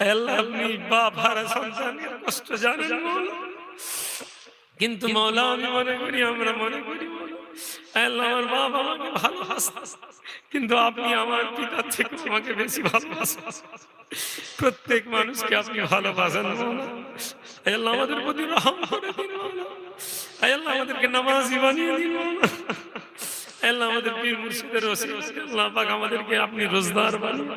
আল্লাহ আপনি কষ্ট জানেন কিন্তু মৌলা, আমি মনে করি, আমরা মনে করি আল্লাহ আমার বাপ আমাকে ভালোবাসে। কিন্তু আপনি আমার পিতার থেকে আমাকে বেশি ভালোবাসেন। প্রত্যেক মানুষকে আপনি ভালোবাসেন আমাদের প্রতি রহম করে আমাদেরকে নামাজি বানিয়ে দিন আমাদের পীর মুর্শিদের ওসিলা আল্লাহ আমাদেরকে আপনি রোজদার বানিয়ে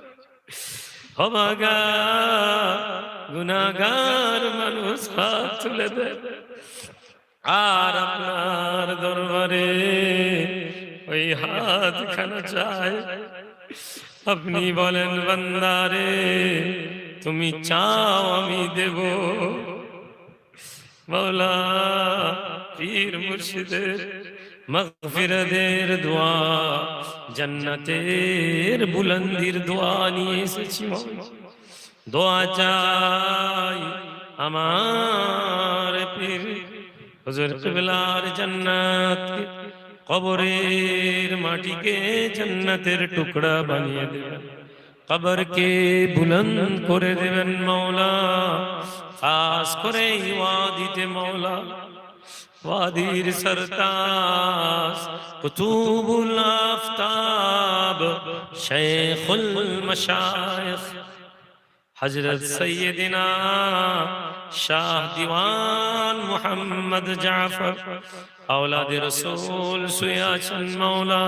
হবাগা গুনাগার মানুষ হাত তুলে দেয় আর আপনার দরবারে ওই হাত খানা চায় আপনি বলেন, বান্দারে, তুমি চাও আমি দেব। মৌলা পীর মুর্শিদের মগফিরদের দোয়া, জান্নাতের বুলন্দির দোয়া নিয়ে এসেছি দোয়া চাই আমার পীর হুজুর কিবলার জান্নাত কবরের মাটিকে জান্নাতের টুকরা বানিয়ে দেবেন, কবরকে বুলন্দ করে দেবেন মৌলা খাস করে ওয়াদিতে মৌলা ওয়াদির সরতাজ কুতুবুল আফতাব শেখুল মশাইখ হজরত সৈয়দিনা শাহ দিওয়ান মোহাম্মদ জাফর আওলাদ রসুল শুয়াছেন মৌলা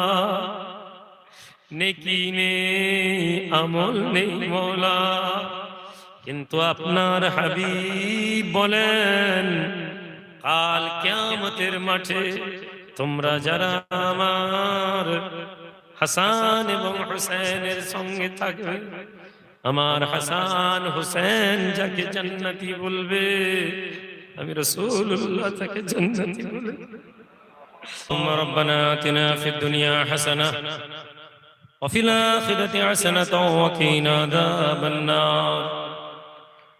নেকি নেই আমল নেই মৌলা কিন্তু আপনার হাবিব বলেন কাল কিয়ামতের মাঠে তোমরা যারা আমার হাসান এবং হুসেনের সঙ্গে থাকবে আমার হাসান হুসেন যাকে জান্নাতি বলবে আমি রসুল্লাহ তাকে জান্নাতি বলে ثم ربنا آتنا في الدنيا حسنة وفي الآخرة حسنة وقنا عذاب النار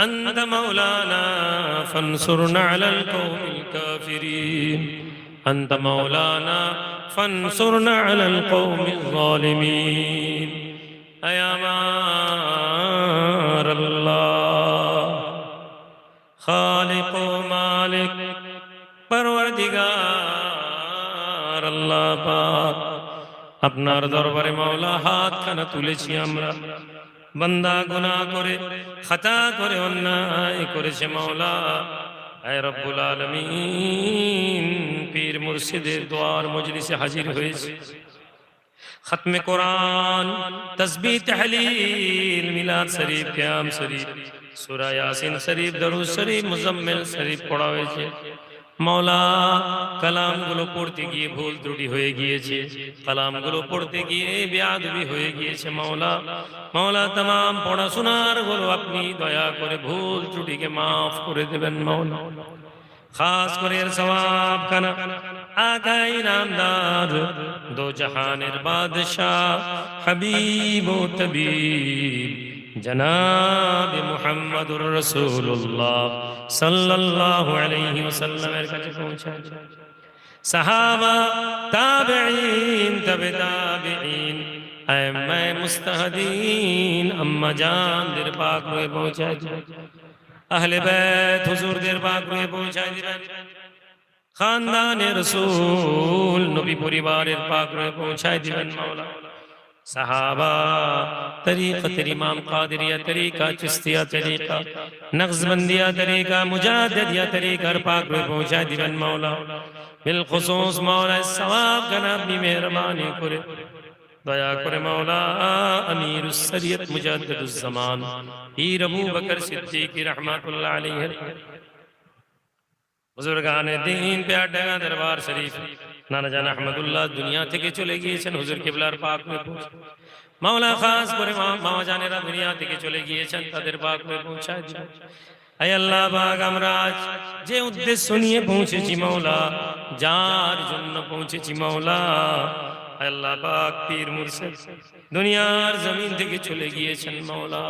أنت مولانا فانصرنا على القوم الكافرين أنت مولانا فانصرنا على القوم الظالمين يا مار الله খালিক ও মালিক পরওয়ারদিগার আল্লাহ পাক আপনার দরবারে মাওলা হাত খানা তুলেছি আমরা বান্দা গুনাহ করে খাতা করে অন্যায় করেছে মাওলা আয় রব্বুল আলামিন পীর মুর্শিদের দোয়ার মজলিসে হাজির হয়েছে খতমে কোরআন তসবি তহলিল মিলাদ শরীফ ক্যাম শরীফ সূরা ইয়াসিন শরীফ দরুদ শরীফ মুজাম্মিল শরীফ পড়া হয়েছে মৌলা, কালামগুলো পড়তে গিয়ে ভুল ত্রুটি হয়ে গিয়েছে। কালামগুলো পড়তে গিয়ে বেয়াদবি হয়ে গিয়েছে মৌলা। মৌলা তাম পড়াশোনারগুলো আপনি দয়া করে ভুল ত্রুটিকে মাফ করে দেবেন মৌলা। খাস করে এর সবাব আগাই দো জাহানের বাদশাহ হাবিব। ও তবিব জনাব মুহাম্মদুর রাসূলুল্লাহ সাল্লাল্লাহু আলাইহি ওয়াসাল্লামের কাছে পৌঁছায়। সাহাবা, তাবেঈন, তবে তাবেঈন আইম্মা মুস্তাহাদিন, আম্মা জানদের পাক রয়ে পৌঁছায়। আহলে বাইত হুজুরদের পাক রয়ে পৌঁছায়। দিবেন খানদানে রসুল নবী পরিবারের পাক রয়ে পৌঁছায় দিবেন মাওলা صحابہ، طریقہ تری امام قادریہ طریقہ چستیہ طریقہ نقص بندیہ طریقہ مجاددیہ طریقہ پاک روح پہنچا دیون مولا۔ بالخصوص مولا ثواب کا نبی مہربانی کرے۔ دیا کرے مولا، امیر السریت مجدد الزمان۔ پیر ابو بکر صدیقی رحمت اللہ علیہ۔ بزرگان دین پیار ڈگا دربار شریف۔ জান আহমদুল্লাহ দুনিয়া থেকে চলে গিয়েছেন, হুজুর কিবলার পাক মাওলা খাস করে মামা জানেরা দুনিয়া থেকে চলে গিয়েছেন, তাদের পাক পৌঁছায়। আল্লাহ আমরা যে উদ্দেশ্য নিয়ে পৌঁছেছি মাওলা, যার জন্য পৌঁছেছি মাওলা আল্লাহ বাগ দুনিয়ার জমিন থেকে চলে গিয়েছেন মাওলা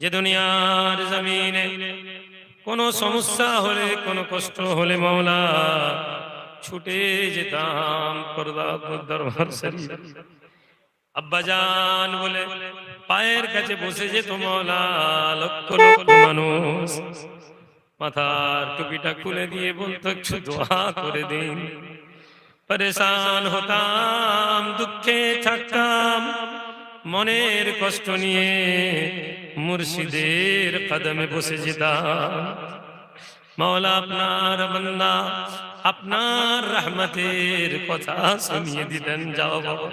যে দুনিয়ার জমিনে কোনো সমস্যা হলে, কোনো কষ্ট হলে মাওলা ছুটে যেতাম পর্দা দরবার আব্বাজান বলে, পায়ের কাছে বসে যেত মাওলা লক্ষ লক্ষ মানুষ। মাথার টুপিটা খুলে দিয়ে বলতো, একটু দোয়া করে দিন। পরেশান হতাম, দুঃখে থাকতাম। মনের কষ্ট নিয়ে মুর্শিদের কদমে বসে যেতাম। মাওলা আপনার বান্দা আপনার রহমতের কথা শুনিয়ে দিতেন যাও বাবা।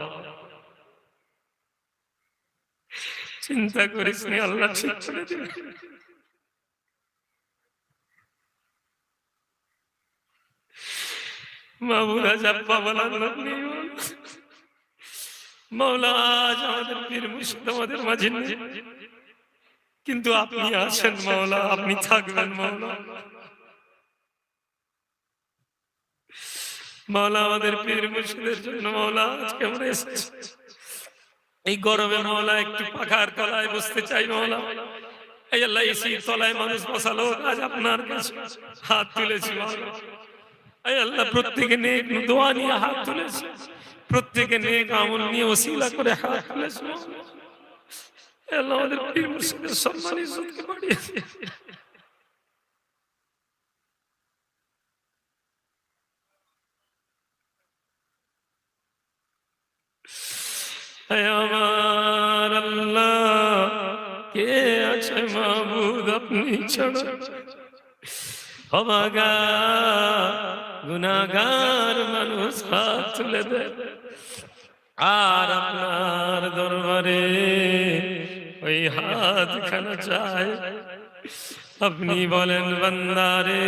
চিন্তা করিস আল্লাহ ঠিক করে দিবে মাবুরা মাওলা আমাদের পীর মুর্শিদ আমাদের মাঝে কিন্তু আপনি আছেন মাওলা, আপনি থাকবেন মাওলা। মাওলা আমাদের পীর মুর্শিদের জন্য মাওলা, আজকে আমরা এসেছি। এই গরমে মাওলা, একটু পাখার তলায় বসতে চাই মাওলা। এই আল্লাহ এসি তলায় মানুষ বসালো, আজ আপনার কাছে হাত তুলেছি এই আল্লাহ প্রত্যেকে নেক দোয়া নিয়ে হাত তুলেছে। প্রত্যেকে নেক আমল নিয়ে ওসিলা করে হাত তুলেছে। আল্লাহ আমাদের পীর মুর্শিদের সম্মান ইজ্জতকে বাড়িয়েছে আমার আল্লাহ, কে আছে মাবুদ আপনি ছাড়া? হবাগা গুনাগার মানুষ হাত তুলে দেয়। আর আপনার দরবারে ওই হাত খানা চায় আপনি বলেন, বান্দারে,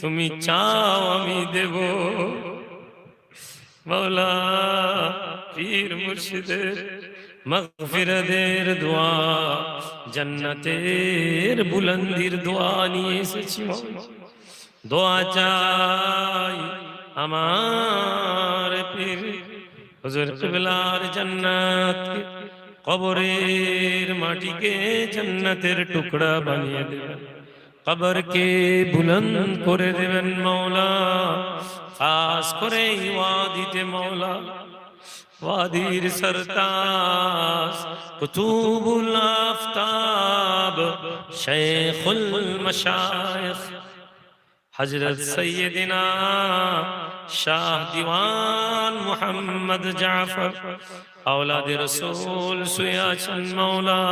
তুমি চাও আমি দেব। মৌলা পীর মুর্শিদের মগফিরদের দোয়া, জান্নাতের বুলন্দির দোয়া নিয়ে এসেছি দোয়া চাই আমার পীর হুজুর কিবলার জান্নাত কবরের মাটিকে জান্নাতের টুকরা বানিয়ে দেবেন। কবরকে বুলন্দ করে দেবেন মৌলা। খাস করে ওয়াদিতে মৌলা, ওয়াদির সরতাজ কুতুবুল আফতাব, শেখুল মশাইখ হজরত সৈয়দিনা শাহ দিওয়ান মোহাম্মদ জাফর আওলাদ রসুল শুয়ে আছেন মৌলা।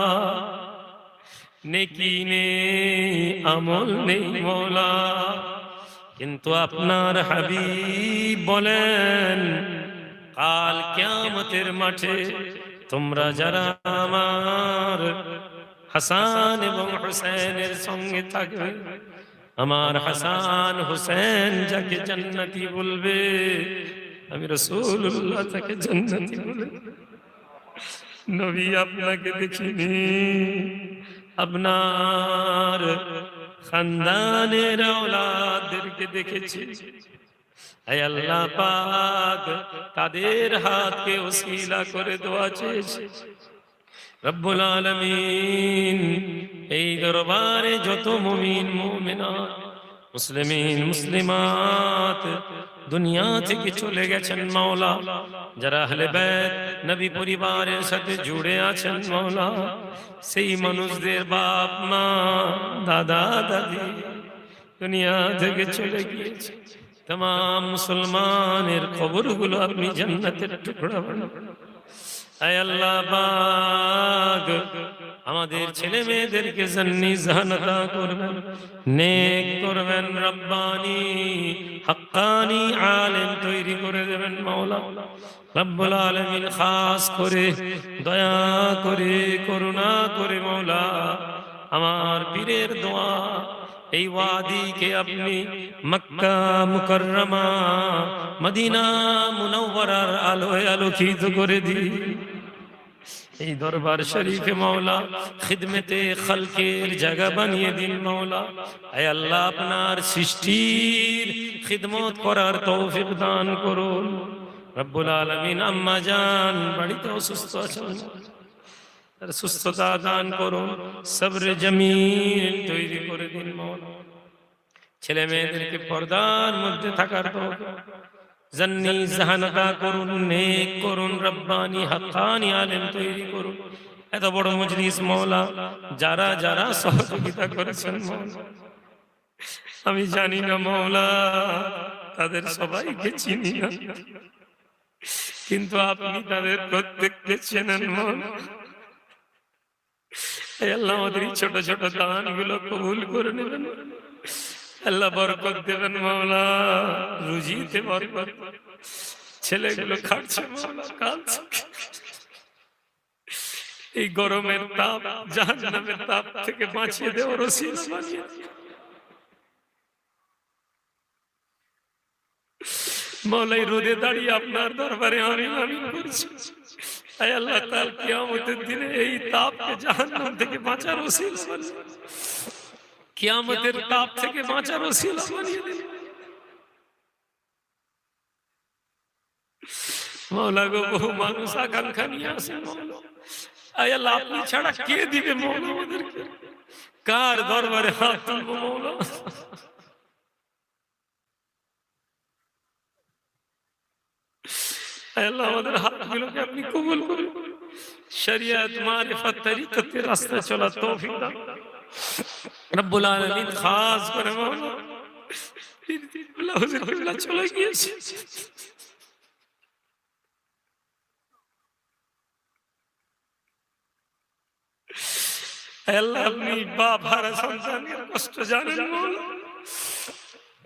নেকি নেই আমল নেই মৌলা। কিন্তু আপনার হাবিব বলেন, কাল কিয়ামতের মাঠে তোমরা যারা আমার হাসান এবং হুসেনের সঙ্গে থাকবে, আমার হাসান হুসেন যাকে জান্নাতি বলবে, আমি রসুল্লাহ তাকে জান্নাতি বলবে নবী আপনাকে দেখিনি। আপনার খানদানের ওলাদেরকে দেখেছি। আল্লাহ পাক, তাদের হাতকে ওসিলা করে দোয়া চেয়েছে। রব্বুল আলমিন, এই দরবারে যত মুমিন, মুমিনাত মুসলিমিন, মুসলিমাত, দুনিয়া থেকে চলে গেছেন মাওলা। যারা হলে বেদ নবী পরিবারের সাথে জুড়ে আছেন মাওলা, সেই মানুষদের বাপ, মা, দাদা, দাদি দুনিয়া থেকে চলে গিয়েছে। তাম মুসলমানের খবরগুলো আপনি জান্নাতের টুকরা বানাবেন। আয় আল্লাহ বাগ আমাদের ছেলে মেয়েদেরকে জান্নি জাহানতা করবেন, নেক করবেন, রব্বানি, হাক্কানি আলেম তৈরি করে দেবেন মাওলা। রব্বুল আলামিন খাস করে, দয়া করে, করুণা করে মাওলা। আমার পীরের দোয়া, এই ওয়াদিকে আপনি মক্কা মুকররমা, মদিনা মুনওয়ারার আলোয় আলোকিত করে দিন। এই দরবার শরীফে মাওলা, খিদমতে খালকের জায়গা বানিয়ে দিন মাওলা। আয় আল্লাহ আপনার সৃষ্টির খিদমত করার তৌফিক দান করুন। রব্বুল আলামিন আম্মা জান বাড়িতে অসুস্থ আছেন। সুস্থতা দান করুন, সবর জমিন তৈরি করে দিন মাওলা। ছেলে মেয়েদেরকে পর্দার মধ্যে থাকার তৌফিক। জন্নি জাহানতা করুন, নেক করুন, রব্বানি হাক্কানি আলেম তৈরি করুন। এত বড় মজলিস মৌলা যারা যারা সহযোগিতা করেছেন আমি জানি না মৌলা তাদের সবাইকে চিনি না। কিন্তু আপনি তাদের প্রত্যেককে চেনেন আল্লাহ আমাদের ছোট ছোট দানগুলো কবুল করে নেবেন। আল্লাহ বরকত দেবেন মাওলা। রুজিতে বরকত। ছেলেগুলো খাচ্ছে মাওলা এই গরমের তাপ, জাহান্নামের তাপ থেকে বাঁচিয়ে দেওয়ার ওসিলা মৌলাই রোদে দাঁড়িয়ে আপনার দরবারে আমি আমি করছি। আয় আল্লাহ তাল কিয়ামতের দিনে এই তাপকে জাহান্নাম থেকে বাঁচার ওসিলা। কিয়ামতের তাপ থেকে বাঁচার ওসিলা বানিয়ে দিন মৌলা গো বহু মানুষ আকাঙ্ক্ষা নিয়ে আসে আল্লাহ আপনি ছাড়া কে দিবে মৌলা আমাদেরকে? কার দরবারে হাত তুলবো মৌলা? আল্লাহ আমাদের হাতগুলোকে আপনি কবুল করুন। শরিয়ত মারিফত তরিকতে রাস্তা চলা তৌফিক দান। রব্বুল আলামিন খাস করে চলে গিয়েছে। কষ্ট জানেন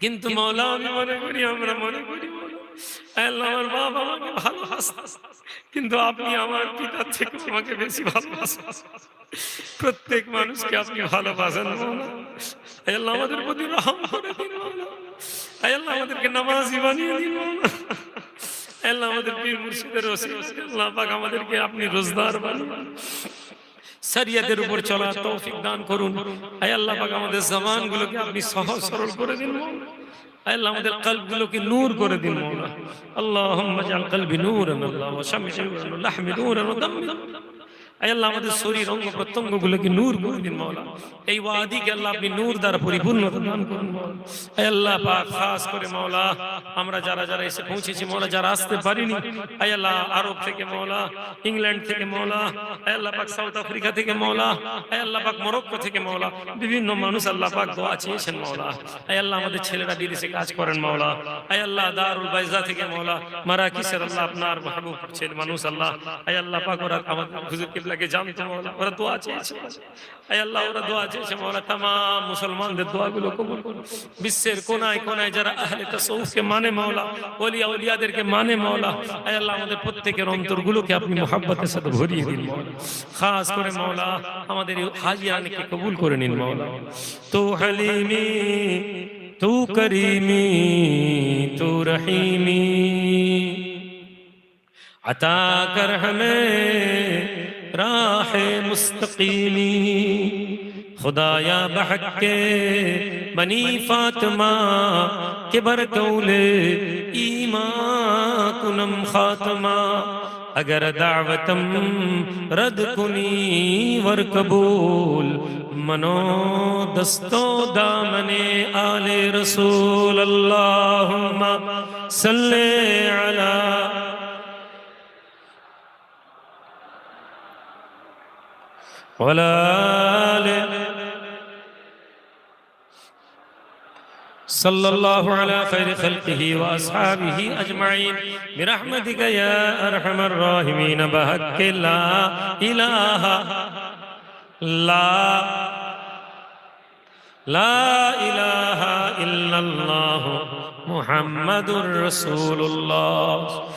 কিন্তু মাওলা, আমি মনে করি, আমরা মনে করি আল্লাহ, আমার বাপ আমাকে ভালোবাসে। কিন্তু আপনি আমার পিতার থেকে আমাকে বেশি ভালোবাসেন। প্রত্যেক মানুষকে আপনি ভালোবাসেন। আল্লাহ আমাদের প্রতি রহম করে দিন আল্লাহ আমাদেরকে নামাজি বানিয়ে দিন আল্লাহ আমাদের পীর মুর্শিদের আল্লাহ পাক আমাদেরকে আপনি রোজদার বানান শরিয়তের উপর চলা তৌফিক দান করুন। আয় আল্লাহ পাক আমাদের জবান গুলোকে আপনি সহজ সরল করে দিন আল্লাহ আমাদের কলবগুলোকে নূর করে দিন মাওলা আল্লাহুম্মা জাল কলবি নূরান, আল্লাহ ওয়া শামসি ওয়া লাহমি নূরান ওয়া দামি আয় আল্লাহ, আমাদের শরীর অঙ্গ প্রত্যঙ্গ গুলোকে নূর করে মাওলা এই ওয়াদিকে আল্লাহ আপনি নূর দ্বারা পরিপূর্ণতা দান করুন আল্লাহ পাক খাস করে মাওলা আমরা যারা যারা এসে পৌঁছেছি মাওলা যারা আসতে পারিনি আল্লাহ আরব থেকে মাওলা ইংল্যান্ড থেকে আয় আল্লাহ পাক সাউথ আফ্রিকা থেকে আয় আল্লাহ পাক মরক্কো থেকে মাওলা বিভিন্ন মানুষ আল্লাহ পাক দোয়া চেয়েছেন আয় আল্লাহ আমাদের ছেলেরা বিদেশে কাজ করেন আয় আল্লাহ দারুল বাইজা থেকে মাওলা মারাকিসের আল্লাহ আপনার মাহবুব ছেলে মানুষ, আল্লাহ। আল্লাহ পাক ওরা আমাদের হুজুর لگے جامی تو مولا اور دعا چاہیے۔ اے اللہ اور دعا چاہیے مولا، تمام مسلمان دے دعا بھی لوگ کو بس سے کونہ ایک کونہ جرہ اہل تصوف کے معنی مولا ولی اولیاء در کے معنی مولا۔ اے اللہ اور دے پتے کے روم تر گلو کہ اپنی محبت سے دب ہری ہے خاص کرے مولا، ہم دے حاجی کے قبول کرے مولا۔ تو حلیمی، تو کریمی، تو رحیمی۔ عطا کر ہمیں راہ مستقیمی، خدایا بحق کے بنی فاطمہ کے برکول ایمان کنم خاتمہ، اگر دعوتم رد کنی ور قبول، منو دستو دامن آل رسول اللہم صلی علی ولا آل صلى الله على خير خلقه وأصحابه أجمعين برحمتك يا أرحم الراحمين بحق لا إله لا لا إله إلا الله محمد رسول الله